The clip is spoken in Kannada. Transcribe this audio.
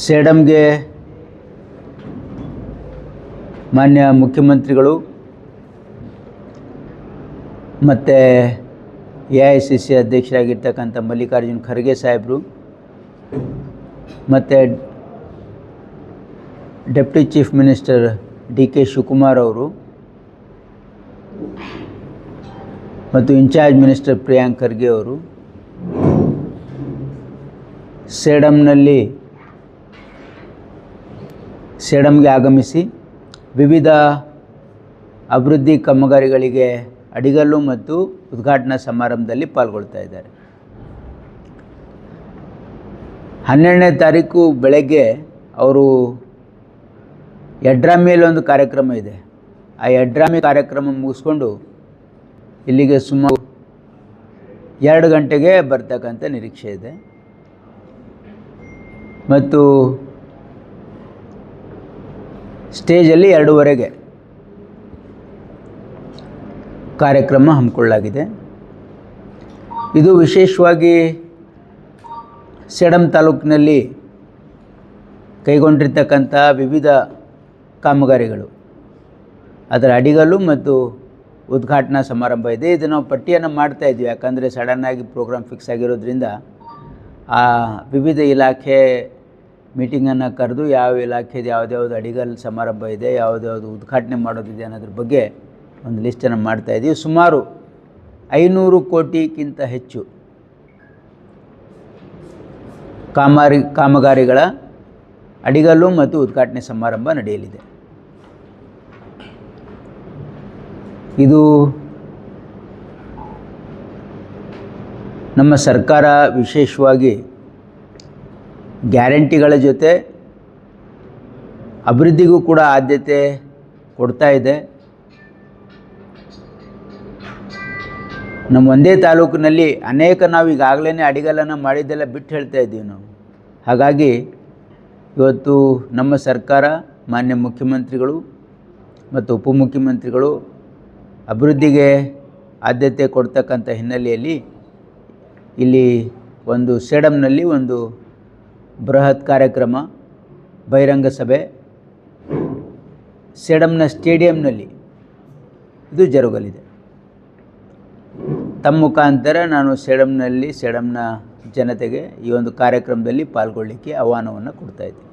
ಸೇಡಂಗೆ ಮಾನ್ಯ ಮುಖ್ಯಮಂತ್ರಿಗಳು ಮತ್ತು ಎ ಐ ಸಿ ಸಿ ಅಧ್ಯಕ್ಷರಾಗಿರ್ತಕ್ಕಂಥ ಮಲ್ಲಿಕಾರ್ಜುನ್ ಖರ್ಗೆ ಸಾಹೇಬರು ಮತ್ತು deputy chief minister D K Shivakumar ಅವರು ಮತ್ತು ಇನ್ಚಾರ್ಜ್ ಮಿನಿಸ್ಟರ್ ಪ್ರಿಯಾಂಕ್ ಖರ್ಗೆ ಅವರು ಸೇಡಂನಲ್ಲಿ ಸೇಡಂಗೆ ಆಗಮಿಸಿ ವಿವಿಧ ಅಭಿವೃದ್ಧಿ ಕಾಮಗಾರಿಗಳಿಗೆ ಅಡಿಗಲ್ಲು ಮತ್ತು ಉದ್ಘಾಟನಾ ಸಮಾರಂಭದಲ್ಲಿ ಪಾಲ್ಗೊಳ್ತಾ ಇದ್ದಾರೆ. ಹನ್ನೆರಡನೇ ತಾರೀಕು ಬೆಳಗ್ಗೆ ಅವರು ಯಡ್ರಾಮಿಯಲ್ಲಿ ಒಂದು ಕಾರ್ಯಕ್ರಮ ಇದೆ. ಆ ಯಡ್ರಾಮಿ ಕಾರ್ಯಕ್ರಮ ಮುಗಿಸ್ಕೊಂಡು ಇಲ್ಲಿಗೆ ಸುಮಾರು ಎರಡು ಗಂಟೆಗೆ ಬರ್ತಕ್ಕಂಥ ನಿರೀಕ್ಷೆ ಇದೆ. ಮತ್ತು ಸ್ಟೇಜಲ್ಲಿ ಎರಡೂವರೆಗೆ ಕಾರ್ಯಕ್ರಮ ಹಮ್ಮಿಕೊಳ್ಳಲಾಗಿದೆ. ಇದು ವಿಶೇಷವಾಗಿ ಸೇಡಂ ತಾಲೂಕಿನಲ್ಲಿ ಕೈಗೊಂಡಿರ್ತಕ್ಕಂಥ ವಿವಿಧ ಕಾಮಗಾರಿಗಳು. ಅದರ ಅಡಿಗಲು ಮತ್ತು ಉದ್ಘಾಟನಾ ಸಮಾರಂಭ ಇದೆ. ಇದು ನಾವು ಪಟ್ಟಿಯನ್ನು ಮಾಡ್ತಾ ಇದ್ವಿ. ಯಾಕಂದರೆ ಸಡನ್ನಾಗಿ ಪ್ರೋಗ್ರಾಮ್ ಫಿಕ್ಸ್ ಆಗಿರೋದ್ರಿಂದ ಆ ವಿವಿಧ ಇಲಾಖೆ ಮೀಟಿಂಗನ್ನು ಕರೆದು ಯಾವ ಇಲಾಖೆದು ಯಾವುದ್ಯಾವ್ದು ಅಡಿಗಲ್ ಸಮಾರಂಭ ಇದೆ ಯಾವುದ್ಯಾವ್ದು ಉದ್ಘಾಟನೆ ಮಾಡೋದಿದೆ ಅನ್ನೋದ್ರ ಬಗ್ಗೆ ಒಂದು ಲಿಸ್ಟನ್ನು ಮಾಡ್ತಾ ಇದ್ದೀವಿ ಸುಮಾರು ಐನೂರು ಕೋಟಿಗಿಂತ ಹೆಚ್ಚು ಕಾಮಾರಿ, ಕಾಮಗಾರಿಗಳ ಅಡಿಗಲ್ಲು ಮತ್ತು ಉದ್ಘಾಟನೆ ಸಮಾರಂಭ ನಡೆಯಲಿದೆ. ಇದು ನಮ್ಮ ಸರ್ಕಾರ ವಿಶೇಷವಾಗಿ ಗ್ಯಾರಂಟಿಗಳ ಜೊತೆ ಅಭಿವೃದ್ಧಿಗೂ ಕೂಡ ಆದ್ಯತೆ ಕೊಡ್ತಾ ಇದೆ. ನಮ್ಮ ಒಂದೇ ತಾಲೂಕಿನಲ್ಲಿ ಅನೇಕ ನಾವು ಈಗಾಗಲೇ ಅಡಿಗಲನ್ನು ಮಾಡಿದ್ದೆಲ್ಲ ಬಿಟ್ಟು ಹೇಳ್ತಾ ಇದ್ದೀವಿ ನಾವು. ಹಾಗಾಗಿ ಇವತ್ತು ನಮ್ಮ ಸರ್ಕಾರ, ಮಾನ್ಯ ಮುಖ್ಯಮಂತ್ರಿಗಳು ಮತ್ತು ಉಪಮುಖ್ಯಮಂತ್ರಿಗಳು ಅಭಿವೃದ್ಧಿಗೆ ಆದ್ಯತೆ ಕೊಡ್ತಕ್ಕಂಥ ಹಿನ್ನೆಲೆಯಲ್ಲಿ ಇಲ್ಲಿ ಒಂದು ಸೇಡಮ್ನಲ್ಲಿ ಒಂದು ಬೃಹತ್ ಕಾರ್ಯಕ್ರಮ, ಬಹಿರಂಗ ಸಭೆ, ಸೇಡಂನ ಸ್ಟೇಡಿಯಂನಲ್ಲಿ ಇದು ಜರುಗಲಿದೆ. ತಮ್ಮ ಮುಖಾಂತರ ನಾನು ಸೇಡಮ್ನಲ್ಲಿ ಸೇಡಂನ ಜನತೆಗೆ ಈ ಒಂದು ಕಾರ್ಯಕ್ರಮದಲ್ಲಿ ಪಾಲ್ಗೊಳ್ಳಿಕ್ಕೆ ಆಹ್ವಾನವನ್ನು ಕೊಡ್ತಾ ಇದ್ದೀನಿ.